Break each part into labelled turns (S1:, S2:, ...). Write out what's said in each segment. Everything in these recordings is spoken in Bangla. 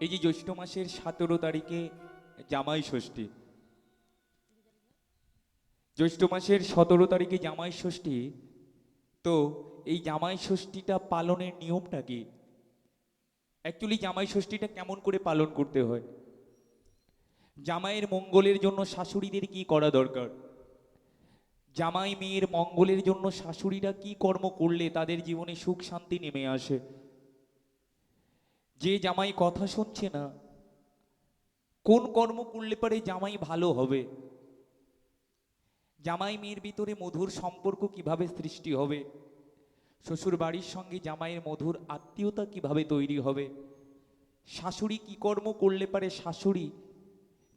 S1: এই যে জ্যৈষ্ঠ মাসের সতেরো তারিখে জামাই ষষ্ঠী। জ্যৈষ্ঠ মাসের সতেরো তারিখে জামাই ষষ্ঠী, তো এই জামাই ষষ্ঠীটা পালনের নিয়মটা কি? অ্যাকচুয়ালি জামাই ষষ্ঠীটা কেমন করে পালন করতে হয়? জামাইয়ের মঙ্গলের জন্য শাশুড়িদের কি করা দরকার? জামাই মেয়ের মঙ্গলের জন্য শাশুড়িরা কি কর্ম করলে তাদের জীবনে সুখ শান্তি নেমে আসে? যে জামাই কথা শুনছে না, কোন কর্ম করলে পারে জামাই ভালো হবে? জামাই মেয়ের ভিতরে মধুর সম্পর্ক কীভাবে সৃষ্টি হবে? শ্বশুর বাড়ির সঙ্গে জামাইয়ের মধুর আত্মীয়তা কীভাবে তৈরি হবে? শাশুড়ি কি কর্ম করলে পারে শাশুড়ি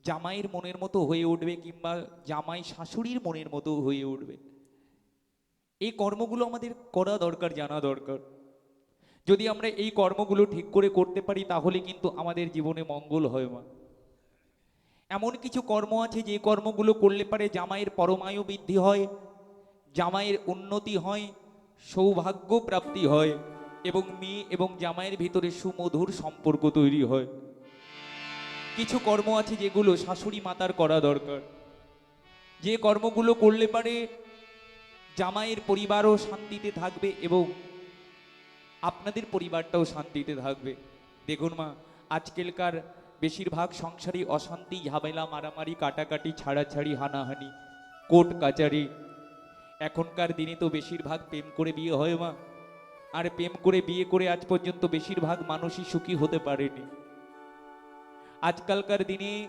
S1: জামাইয়ের মনের মতো হয়ে উঠবে কিংবা জামাই শাশুড়ির মনের মতো হয়ে উঠবে? এই কর্মগুলো আমাদের করা দরকার, জানা দরকার। যদি আমরা এই কর্মগুলো ঠিক করে করতে পারি, তাহলে কিন্তু আমাদের জীবনে মঙ্গল হয়, মা। এমন কিছু কর্ম আছে যে কর্মগুলো করলে পারে জামাইয়ের পরমায়ু বৃদ্ধি হয়, জামাইয়ের উন্নতি হয়, সৌভাগ্য প্রাপ্তি হয়, এবং মেয়ে এবং জামাইয়ের ভিতরে সুমধুর সম্পর্ক তৈরি হয়। কিছু কর্ম আছে যেগুলো শাশুড়ি মাতার করা দরকার। যে কর্মগুলো করলে পারে জামাইয়ের পরিবারও শান্তিতে থাকবে এবং আপনাদের পরিবারটাও শান্তিতে থাকবে। দেখুন মা, আজকালকার বেশিরভাগ সংসারই অশান্তি, ঝামেলা, মারামারি, কাটাকাটি, ছাড়াছাড়ি, হানাহানি, কোর্ট কাচারি। এখনকার দিনে তো বেশিরভাগ প্রেম করে বিয়ে হয় মা। আর প্রেম করে বিয়ে করে আজ পর্যন্ত বেশিরভাগ মানুষই সুখী হতে পারেনি। আজকালকার দিনে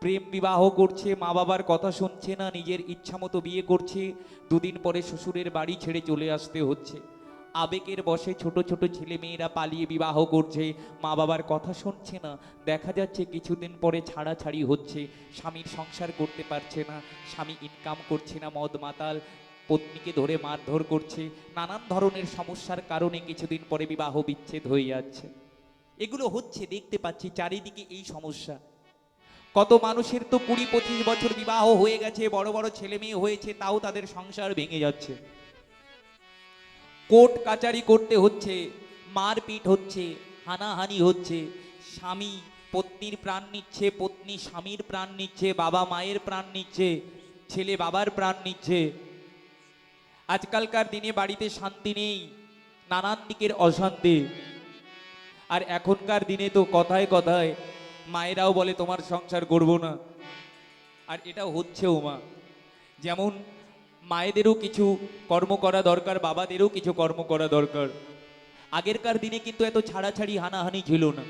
S1: প্রেম বিবাহ করছে মা বাবার কথা শুনছে না, নিজের ইচ্ছা মতো বিয়ে করছে, দুদিন পরে শ্বশুরের বাড়ি ছেড়ে চলে আসতে হচ্ছে। আবেগের বসে ছোট ছোট ছেলে মেয়েরা পালিয়ে বিবাহ করছে। মা বাবার কথা শুনছে না। দেখা যাচ্ছে কিছুদিন পরে ছাড়াছাড়ি হচ্ছে। স্বামীর সংসার করতে পারছে না। স্বামী ইনকাম করছে না মদ মাতাল। পত্নীকে ধরে মারধর করছে। নানান ধরনের সমস্যার কারণে কিছুদিন পরে বিবাহ বিচ্ছেদ হয়ে যাচ্ছে। এগুলো হচ্ছে দেখতে পাচ্ছি চারিদিকে এই সমস্যা। কত মানুষের তো কুড়ি পঁচিশ বছর বিবাহ হয়ে গেছে, বড় বড় ছেলে মেয়ে হয়েছে, তাও তাদের সংসার ভেঙে যাচ্ছে। কোর্ট কাচারি করতে হচ্ছে, মারপিট হচ্ছে, হানাহানি হচ্ছে। স্বামী পত্নীর প্রাণ নিচ্ছে, পত্নী স্বামীর প্রাণ নিচ্ছে, বাবা মায়ের প্রাণ নিচ্ছে, ছেলে বাবার প্রাণ নিচ্ছে। আজকালকার দিনে বাড়িতে শান্তি নেই, নানান দিকের অশান্তি। আর এখনকার দিনে তো কথায় কথায় মায়েরাও বলে, তোমার সংসার করব না। আর এটা হচ্ছেও মা। যেমন মায়েদেরও কিছু কর্ম করা দরকার, বাবাদেরও কিছু কর্ম করা দরকার। আগেরকার দিনে কিন্তু এত ছাড়াছাড়ি, হানাহানি ছিল না।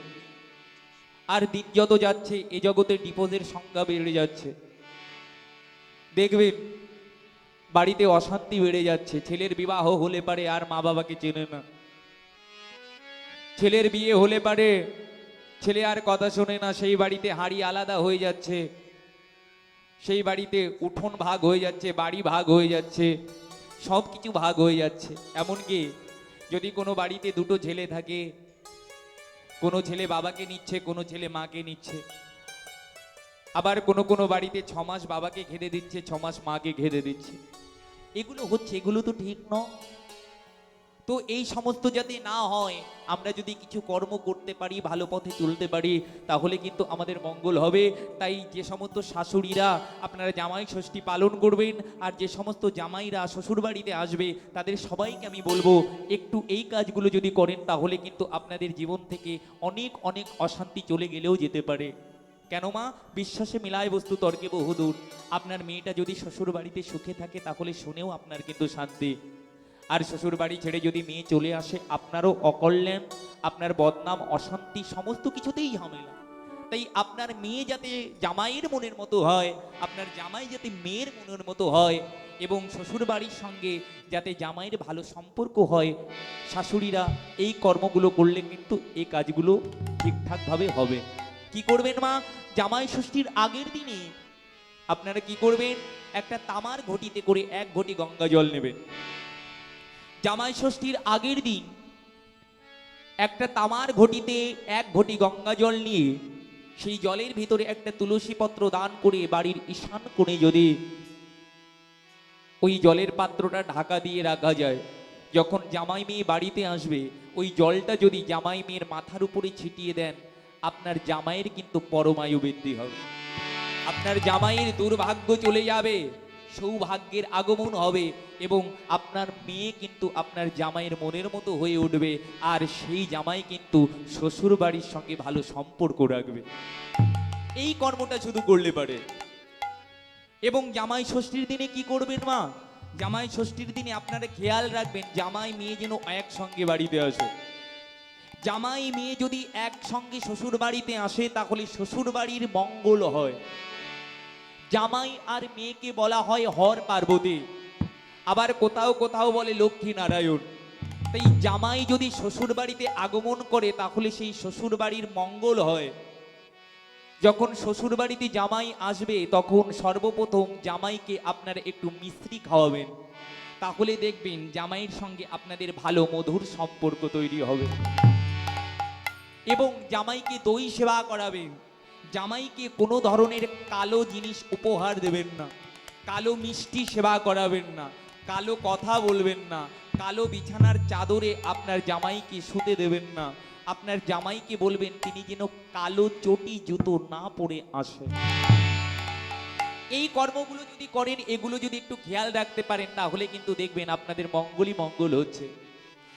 S1: আর দিন যত যাচ্ছে, এ জগতে ডিপোজের সংখ্যা বেড়ে যাচ্ছে। দেখবেন বাড়িতে অশান্তি বেড়ে যাচ্ছে। ছেলের বিবাহ হলে পারে আর মা বাবাকে চেনে না। ছেলের বিয়ে হলে পারে, ছেলে আর কথা শোনে না, সেই বাড়িতে হাড়ি আলাদা হয়ে যাচ্ছে। সেই বাড়িতে উঠোন ভাগ হয়ে যাচ্ছে, বাড়ি ভাগ হয়ে যাচ্ছে, সব কিছু ভাগ হয়ে যাচ্ছে। এমনকি যদি কোনো বাড়িতে দুটো ছেলে থাকে, কোনো ছেলে বাবাকে নিচ্ছে, কোনো ছেলে মাকে নিচ্ছে, আবার কোনো কোনো বাড়িতে ছ মাস বাবাকে ঘেরে দিচ্ছে, ছ মাস মাকে ঘেরে দিচ্ছে। এগুলো হচ্ছে, এগুলো তো ঠিক নয়। তো এই সমস্ত যাতে না হয়, আমরা যদি কিছু কর্ম করতে পারি, ভালো পথে চলতে পারি, তাহলে কিন্তু আমাদের মঙ্গল হবে। তাই যে সমস্ত শাশুড়িরা, আপনারা জামাই ষষ্ঠী পালন করবেন, আর যে সমস্ত জামাইরা শ্বশুরবাড়িতে আসবে, তাদের সবাইকে আমি বলব, একটু এই কাজগুলো যদি করেন, তাহলে কিন্তু আপনাদের জীবন থেকে অনেক অনেক অশান্তি চলে গেলেও যেতে পারে। কেন মা? বিশ্বাসে মিলায় বস্তু তর্কে বহুদূর। আপনার মেয়েটা যদি শ্বশুর বাড়িতে সুখে থাকে, তাহলে শুনেও আপনার কিন্তু শান্তি। আর শ্বশুর বাড়ি ছেড়ে যদি মেয়ে চলে আসে, আপনারও অকল্যাণ, আপনার বদনাম, অশান্তি, সমস্ত কিছুতেই ঝামেলা। তাই আপনার মেয়ে যাতে জামাইয়ের মনের মতো হয়, আপনার জামাই যাতে মেয়ের মনের মতো হয়, এবং শ্বশুর বাড়ির সঙ্গে যাতে জামাইয়ের ভালো সম্পর্ক হয়, শাশুড়িরা এই কর্মগুলো করলে কিন্তু এই কাজগুলো ঠিকঠাকভাবে হবে। কি করবেন মা? জামাই ষষ্ঠীর আগের দিনে আপনারা কি করবেন? একটা তামার ঘটিতে করে এক ঘটি গঙ্গা জল নেবেন। জামাই ষষ্ঠীর আগের দিন একটা তামার ঘটিতে এক ঘটি গঙ্গা জল নিয়ে সেই জলের ভিতরে একটা তুলসী পত্র দান করে বাড়ির ঈশান কোণে যদি ওই জলের পাত্রটা ঢাকা দিয়ে রাখা যায়, যখন জামাই মেয়ে বাড়িতে আসবে, ওই জলটা যদি জামাই মেয়ের মাথার উপরে ছিটিয়ে দেন, আপনার জামাইয়ের কিন্তু পরমায়ু বৃদ্ধি হবে। আপনার জামাইয়ের দুর্ভাগ্য চলে যাবে। সৌভাগ্যের আগমন হবে এবং আপনার মেয়ে কিন্তু আপনার জামাইয়ের মনের মতো হয়ে উঠবে আর সেই জামাই কিন্তু শ্বশুর বাড়ির সঙ্গে ভালো সম্পর্ক রাখবে। এই কর্মটা শুধু করলে পারে। এবং জামাই ষষ্ঠীর দিনে কি করবেন মা? জামাই ষষ্ঠীর দিনে আপনারা খেয়াল রাখবেন, জামাই মেয়ে যেন একসঙ্গে বাড়িতে আসে। জামাই মেয়ে যদি একসঙ্গে শ্বশুর বাড়িতে আসে, তাহলে শ্বশুর বাড়ির মঙ্গল হয়। জামাই আর মেয়েকে বলা হয় হর পার্বতী। আবার কোথাও কোথাও বলে লক্ষ্মী নারায়ণ। তাই জামাই যদি শ্বশুর বাড়িতে আগমন করে, তাহলে সেই শ্বশুর বাড়ির মঙ্গল হয়। যখন শ্বশুর বাড়িতে জামাই আসবে, তখন সর্বপ্রথম জামাইকে আপনারা একটু মিশ্রি খাওয়াবেন। তাহলে দেখবেন জামাইয়ের সঙ্গে আপনাদের ভালো মধুর সম্পর্ক তৈরি হবে। এবং জামাইকে দই সেবা করাবেন। জামাইকে কোনো ধরনের কালো জিনিস উপহার দেবেন না। কালো মিষ্টি সেবা করাবেন না। কালো কথা বলবেন না। কালো বিছানার চাদরে আপনার জামাইকে শুতে দেবেন না। আপনার জামাইকে বলবেন, তিনি যেন কালো চটি জুতো না পরে আসে এই কর্মগুলো যদি করেন, এগুলো যদি একটু খেয়াল রাখতে পারেন, তাহলে কিন্তু দেখবেন আপনাদের মঙ্গলই মঙ্গল হচ্ছে।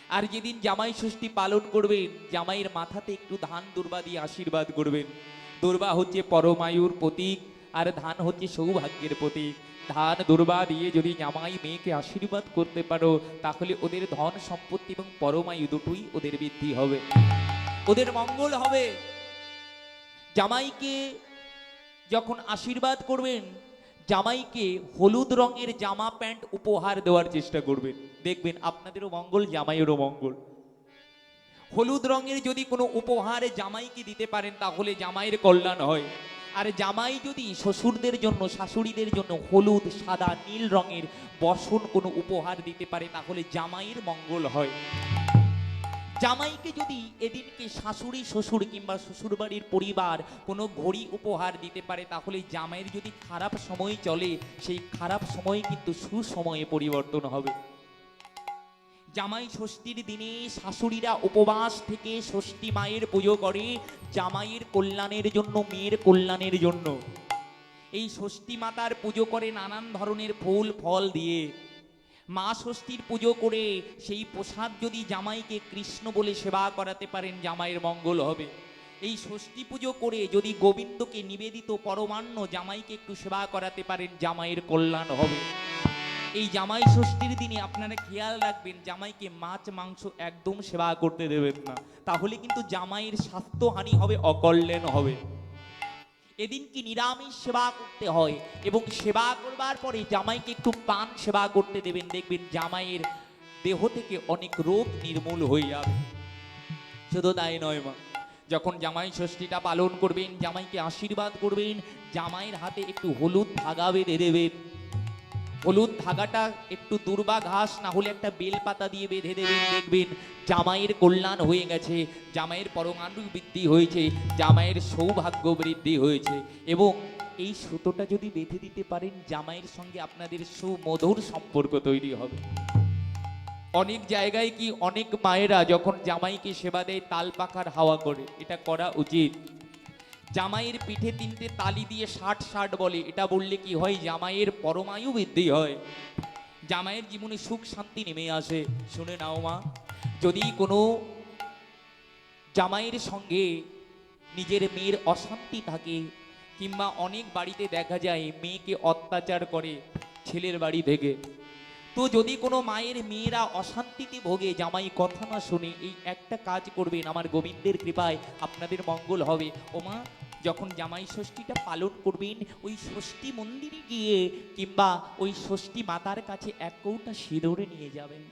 S1: আর যেদিন জামাই ষষ্ঠী পালন করবেন, জামাইয়ের মাথাতে একটু ধান দুর্বা দিয়ে আশীর্বাদ করবেন। দুর্বা হচ্ছে পরমায়ুর প্রতীক, আর ধান হচ্ছে সৌভাগ্যের প্রতীক। ধান দুর্বা দিয়ে যদি জামাই মেয়েকে আশীর্বাদ করতে পারো, তাহলে ওদের ধন সম্পত্তি এবং পরমায়ু দুটোই ওদের বৃদ্ধি হবে। ওদের মঙ্গল হবে। জামাইকে যখন আশীর্বাদ করবেন, জামাইকে হলুদ রঙের জামা প্যান্ট উপহার দেওয়ার চেষ্টা করবেন। দেখবেন আপনাদেরও মঙ্গল, জামাইয়েরও মঙ্গল। হলুদ রঙের যদি কোনো উপহার জামাইকে দিতে পারেন, তাহলে জামাইয়ের কল্যাণ হয়। আর জামাই যদি শ্বশুরদের জন্য, শাশুড়িদের জন্য হলুদ, সাদা, নীল রঙের বসন কোনো উপহার দিতে পারে, তাহলে জামাইয়ের মঙ্গল হয়। জামাইকে যদি এদিনকে শাশুড়ি, শ্বশুর কিংবা শ্বশুরবাড়ির পরিবার কোনো ঘড়ি উপহার দিতে পারে, তাহলে জামাইয়ের যদি খারাপ সময় চলে, সেই খারাপ সময় কিন্তু সুসময়ে পরিবর্তন হবে। জামাই ষষ্ঠীর দিনে শাশুড়িরা উপবাস থেকে ষষ্ঠী মায়ের পুজো করে জামাইয়ের কল্যাণের জন্য, মেয়ের কল্যাণের জন্য। এই ষষ্ঠী মাতার পুজো করে নানান ধরনের ফুল, ফল দিয়ে। মা ষষ্ঠীর পুজো করে সেই প্রসাদ যদি জামাইকে কৃষ্ণ বলে সেবা করাতে পারেন, জামাইয়ের মঙ্গল হবে। এই ষষ্ঠী পুজো করে যদি গোবিন্দকে নিবেদিত পরমান্ন জামাইকে একটু সেবা করাতে পারেন, জামাইয়ের কল্যাণ হবে। এই জামাই ষষ্ঠীর দিনে আপনারা খেয়াল রাখবেন, জামাইকে মাছ, মাংস একদম সেবা করতে দেবেন না। তাহলে কিন্তু জামাইয়ের স্বাস্থ্যহানি হবে, অকল্যাণ হবে। এদিন কি নিরামিষ সেবা করতে হয় এবং সেবা করবার পরে জামাইকে একটু পান সেবা করতে দেবেন। দেখবেন জামাইয়ের দেহ থেকে অনেক রোগ নির্মূল হয়ে যাবে। শুধু তাই নয় মা, যখন জামাই ষষ্ঠীটা পালন করবেন, জামাইকে আশীর্বাদ করবেন, জামাইয়ের হাতে একটু হলুদ ধাগা বেঁধে দেবেন। হলুদ ধাগাটা একটু দুর্বা ঘাস, না হলে একটা বেল পাতা দিয়ে বেঁধে দেবেন, দেখবেন জামাইয়ের কল্যাণ হয়ে গেছে, জামাইয়ের পরমাণু বৃদ্ধি হয়েছে, জামাইয়ের সৌভাগ্য বৃদ্ধি হয়েছে। এবং এই সুতোটা যদি বেঁধে দিতে পারেন, জামাইয়ের সঙ্গে আপনাদের সুমধুর সম্পর্ক তৈরি হবে। অনেক জায়গায় কি অনেক মায়েরা যখন জামাইকে সেবা দেয়, তাল পাখার হাওয়া করে, এটা করা উচিত। জামাইয়ের পিঠে তিনটে তালি দিয়ে ষাট ষাট বলে, এটা বললে কি হয়? জামাইয়ের পরমায়ু বৃদ্ধি হয়। জামাইয়ের জীবনে সুখ শান্তি নেমে আসে। শুনে নাও মা, যদি কোনো জামাইয়ের সঙ্গে নিজের মেয়ের অশান্তি থাকে, কিংবা অনেক বাড়িতে দেখা যায় মেয়েকে অত্যাচার করে ছেলের বাড়ি থেকে তো যদি কোনো মায়ের মেয়েরা অশান্তিতে ভোগে, জামাই কথা না শুনে এই একটা কাজ করবেন, আমার গোবিন্দের কৃপায় আপনাদের মঙ্গল হবে। ও মা, যখন জামাই ষষ্ঠীটা পালন করবেন, ওই ষষ্ঠী মন্দিরে গিয়ে কিংবা ওই ষষ্ঠী মাতার কাছে এক কৌটা সিঁদুরে নিয়ে যাবেন।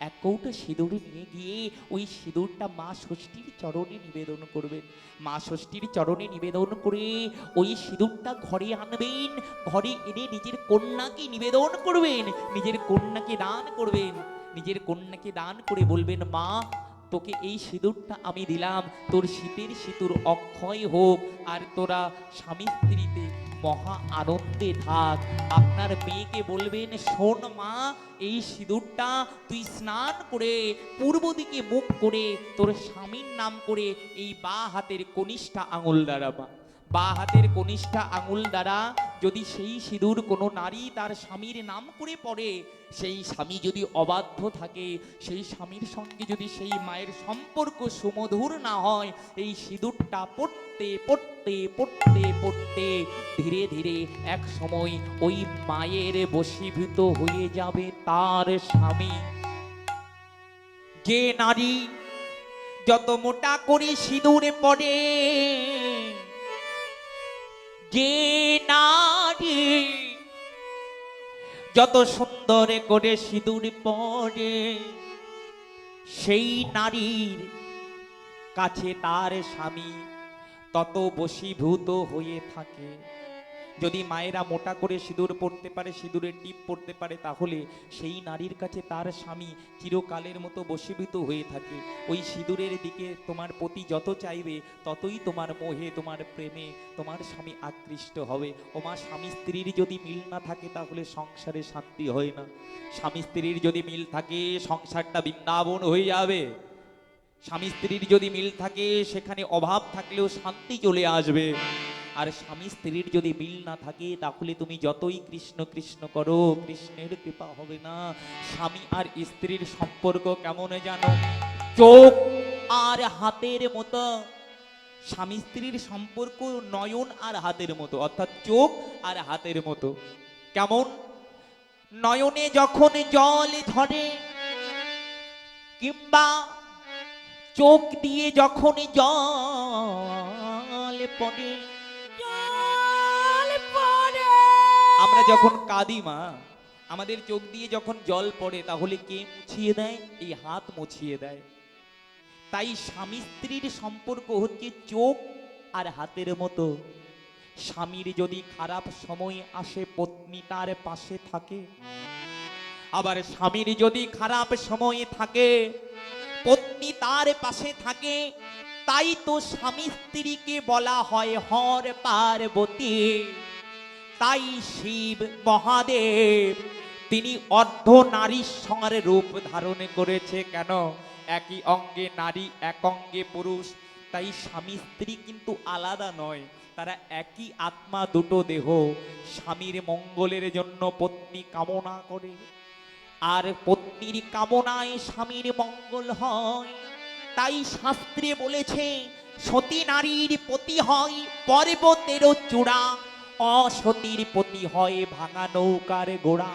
S1: এক কৌটা সিঁদুরে নিয়ে গিয়ে ওই সিঁদুরটা মা ষষ্ঠীর চরণে নিবেদন করবেন। মা ষষ্ঠীর চরণে নিবেদন করে ওই সিঁদুরটা ঘরে আনবেন, ঘরে এনে নিজের কন্যাকে নিবেদন করবেন, নিজের কন্যাকে দান করবেন। নিজের কন্যাকে দান করে বলবেন, মা, তোকে এই সিঁদুরটা আমি দিলাম, তোর শীতের সিঁদুর অক্ষয় হোক, আর তোরা স্বামী স্ত্রীতে মহা আনন্দে থাক। আপনার মেয়েকে বলবেন, শোন মা, এই সিঁদুরটা তুই স্নান করে পূর্ব দিকে মুখ করে তোর স্বামীর নাম করে এই বা হাতের কনিষ্ঠা আঙুল দ্বারা বা হাতের কনিষ্ঠা আঙুল দ্বারা যদি সেই সিঁদুর কোনো নারী তার স্বামীর নাম করে পড়ে, সেই স্বামী যদি অবাধ্য থাকে, সেই স্বামীর সঙ্গে যদি সেই মায়ের সম্পর্ক সুমধুর না হয়, এই সিঁদুরটা পড়তে পড়তে পড়তে পড়তে ধীরে ধীরে এক সময় ওই মায়ের বশীভূত হয়ে যাবে তার স্বামী। যে নারী যত মোটা করে সিঁদুরে পড়ে যে নারী যত সুন্দর করে সিঁদুর পরে, সেই নারীর কাছে তার স্বামী তত বশীভূত হয়ে থাকে। যদি মায়েরা মোটা করে সিঁদুর পড়তে পারে, সিঁদুরের টিপ পড়তে পারে, তাহলে সেই নারীর কাছে তার স্বামী চিরকালের মতো বশীভূত হয়ে থাকে। ওই সিঁদুরের দিকে তোমার প্রতি যত চাইবে, ততই তোমার মোহে, তোমার প্রেমে তোমার স্বামী আকৃষ্ট হবে। ওমা স্বামী স্ত্রীর যদি মিল না থাকে, তাহলে সংসারে শান্তি হয় না। স্বামী স্ত্রীর যদি মিল থাকে, সংসারটা বৃন্দাবন হয়ে যাবে। স্বামী স্ত্রীর যদি মিল থাকে, সেখানে অভাব থাকলেও শান্তি চলে আসবে। আর স্বামী স্ত্রীর যদি মিল না থাকে, তাহলে তুমি যতই কৃষ্ণ কৃষ্ণ করো, কৃষ্ণের কৃপা হবে না। স্বামী আর স্ত্রীর সম্পর্ক কেমন জানো চোখ আর হাতের মতো। স্বামী স্ত্রীর সম্পর্ক নয়ন আর হাতের মতো, অর্থাৎ চোখ আর হাতের মতো। কেমন? নয়নে যখন জল ধরে কিংবা চোখ দিয়ে যখন জল পড়ে আমরা যখন কাঁদি, মা, আমাদের চোখ দিয়ে যখন জল পড়ে, তাহলে কে মুছিয়ে দেয়? এই হাত মুছিয়ে দেয়। তাই স্বামী স্ত্রীর সম্পর্ক হচ্ছে চোখ আর হাতের মতো। স্বামীর যদি খারাপ সময় আসে, পত্নী তার পাশে থাকে। আবার স্বামীর যদি খারাপ সময় থাকে, পত্নী তার পাশে থাকে। তাই তো স্বামী স্ত্রীকে বলা হয় হর পার্বতী। তাই শিব মহাদেব, তিনি অর্ধ নারী সঙ্গে রূপ ধারণ করেছে কেন? একই অঙ্গে নারী, এক অঙ্গে পুরুষ। তাই স্বামী স্ত্রী কিন্তু আলাদা নয়, তারা একই আত্মা, দুটো দেহ। স্বামীর মঙ্গলের জন্য পত্নী কামনা করে। আর পত্নীর কামনায় স্বামীর মঙ্গল হয়। তাই শাস্ত্রে বলেছে, সতী নারীর পতি হয় পর্বতেরও চূড়া, অসতীর পতি হয় ভাঙা নৌকার গোড়া।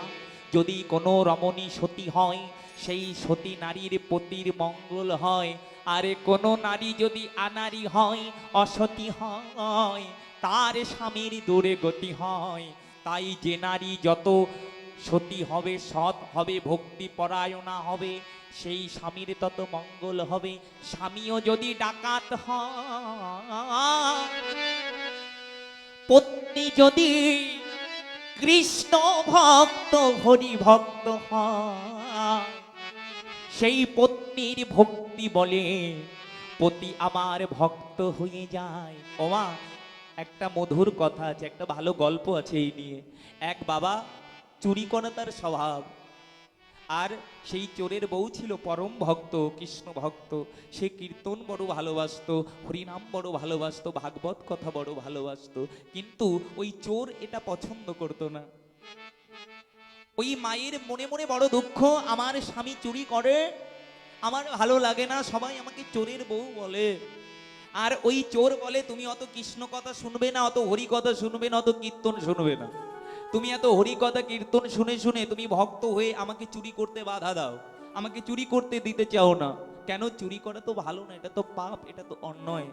S1: যদি কোনো রমণী সতী হয়, সেই সতী নারীর পতির মঙ্গল হয়। আরে কোনো নারী যদি আনারি হয়, অসতী হয়, তার স্বামীর দূরে গতি হয়। তাই যে নারী যত সতী হবে, সৎ হবে ভক্তি পরায়ণা হবে সেই স্বামীর তত মঙ্গল হবে। স্বামীও যদি ডাকাত পত্নী যদি কৃষ্ণ ভক্ত হরি ভক্ত হয় সেই পত্নীর ভক্তি বলে পতি আমার ভক্ত হয়ে যায়। ওমা একটা মধুর কথা আছে, একটা ভালো গল্প আছে এই নিয়ে। এক বাবা চুরি করা তার স্বভাব। আর সেই চোরের বউ ছিল পরম ভক্ত, কৃষ্ণ ভক্ত। সে কীর্তন বড় ভালোবাসতো, হরিনাম বড় ভালোবাসতো, ভাগবত কথা বড় ভালোবাসতো। কিন্তু ওই চোর এটা পছন্দ করতো না। ওই মায়ের মনে মনে বড় দুঃখ, আমার স্বামী চুরি করে, আমার ভালো লাগে না, সবাই আমাকে চোরের বউ বলে। আর ওই চোর বলে, তুমি অত কৃষ্ণ কথা শুনবে না, অত হরি কথা শুনবে না, অত কীর্তন শুনবে না। তুমি এত হরিকথা কীর্তন শুনে শুনে তুমি ভক্ত হয়ে আমাকে চুরি করতে বাধা দাও। আমাকে চুরি করতে দিতে চাও না। কেন? চুরি করা তো ভালো না, এটা তো পাপ, এটা তো অন্যায়।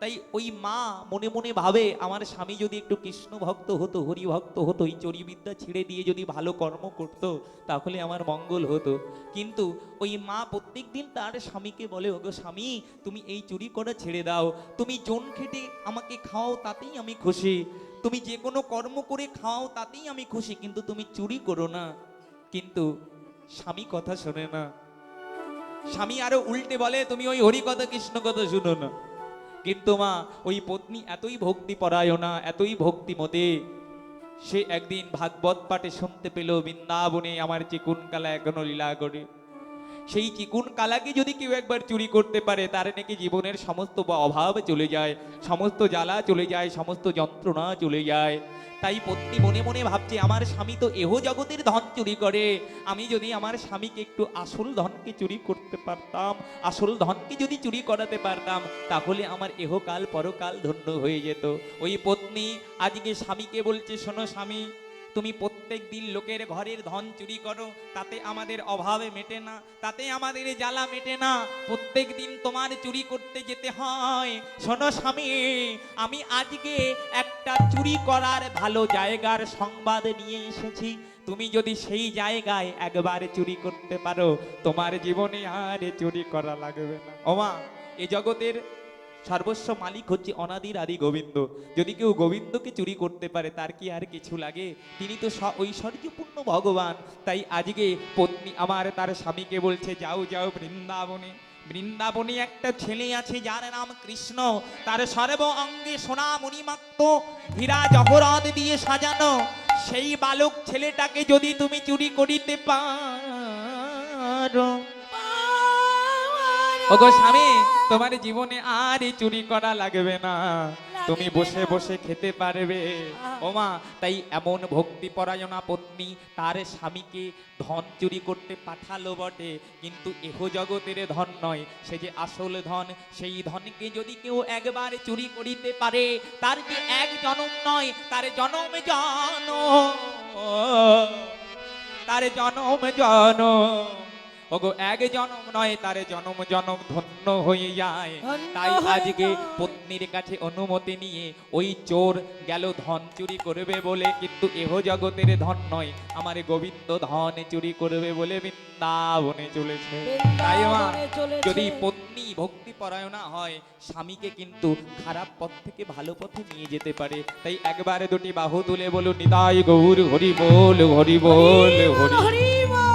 S1: তাই ওই মা মনে মনে ভাবে, আমার স্বামী যদি একটু কৃষ্ণ ভক্ত হতো, হরি ভক্ত হতো, এই চুরি বিদ্যা ছেড়ে দিয়ে যদি ভালো কর্ম করতো, তাহলে আমার মঙ্গল হতো। কিন্তু ওই মা প্রত্যেক দিন তার স্বামীকে বলে, ওগো স্বামী, তুমি এই চুরি করা ছেড়ে দাও। তুমি জন খেটে আমাকে খাও তাতেই আমি খুশি। তুমি যে কোনো কর্ম করে খাও তাতেই আমি খুশি, কিন্তু তুমি চুরি করো না। কিন্তু স্বামী কথা শোনে না। স্বামী আরও উল্টে বলে, তুমি ওই হরি কথা, কৃষ্ণ কথা শুনো না। কিন্তু মা, ওই পত্নী এতই ভক্তি পরায়ণা, এতই ভক্তি ভক্তিমতে সে একদিন ভাগবত পাঠে শুনতে পেল, বৃন্দাবনে আমার চিকুন কালা এখনও লীলা করে সেই চিকুন কালাকে যদি কেউ একবার চুরি করতে পারে, তার নাকি জীবনের সমস্ত অভাব চলে যায়, সমস্ত জ্বালা চলে যায়, সমস্ত যন্ত্রণা চলে যায়। তাই পত্নী মনে মনে ভাবছে, আমার স্বামী তো এহ জগতের ধন চুরি করে। আমি যদি আমার স্বামীকে একটু আসল ধনকে চুরি করতে পারতাম, আসল ধনকে যদি চুরি করাতে পারতাম, তাহলে আমার এহকাল পরকাল ধন্য হয়ে যেত। ওই পত্নী আজকে স্বামীকে বলছে, শোনো স্বামী তুমি প্রত্যেক দিন লোকের ঘরের ধন চুরি করো, তাতে আমাদের অভাবে মেটে না, তাতে আমাদের জ্বালা মেটে না। প্রত্যেক দিন তোমার চুরি করতে যেতে হয়। শোনো স্বামী, আমি আজকে একটা চুরি করার ভালো জায়গার সংবাদ নিয়ে এসেছি। তুমি যদি সেই জায়গায় একবার চুরি করতে পারো, তোমার জীবনে আর চুরি করা লাগবে না। ওমা, এ জগতের সর্বস্ব মালিক হচ্ছে অনাদির আদি গোবিন্দ। যদি কেউ গোবিন্দকে চুরি করতে পারে, তার কি আর কিছু লাগে? তিনি তো ঐশ্বর্যপূর্ণ ভগবান। তাই আজকে পত্নী আমার, তার স্বামীকে বলছে, যাও যাও বৃন্দাবনে। বৃন্দাবনে একটা ছেলে আছে, যার নাম কৃষ্ণ। তার সর্ব অঙ্গে সোনা মণিমাক্ত হীরা জহরত দিয়ে সাজানো। সেই বালক ছেলেটাকে যদি তুমি চুরি করিতে পারো ওগো স্বামী তোমার জীবনে আর চুরি করা লাগবে না। তুমি বসে বসে খেতে পারবে। ওমা তাই এমন ভক্তি পরায়ণা পত্নী তার স্বামীকে ধন চুরি করতে পাঠালো বটে। কিন্তু এহ জগতের ধন নয় সে যে আসল ধন সেই ধনকে যদি কেউ একবার চুরি করিতে পারে তার যে এক জনম নয়? তার জনম জন তার জনম জন ওগো এক জনম নয় তার জনম জনম ধন্য হয়ে যায় তাই আজকে পত্নীর কাছে অনুমতি নিয়ে ওই চোর গেল ধন চুরি করবে বলে। কিন্তু এহ জগতের ধন নয় আমার গোবিন্দ ধন চুরি করবে বলে বৃন্দাবনে চলেছে। তাই মা যদি পত্নী ভক্তি পরায়ণা হয় স্বামীকে কিন্তু খারাপ পথ থেকে ভালো পথে নিয়ে যেতে পারে। তাই একবারে দুটি বাহু তুলে বলুন নিতাই গৌর হরি বল হরি বল হরি
S2: হরি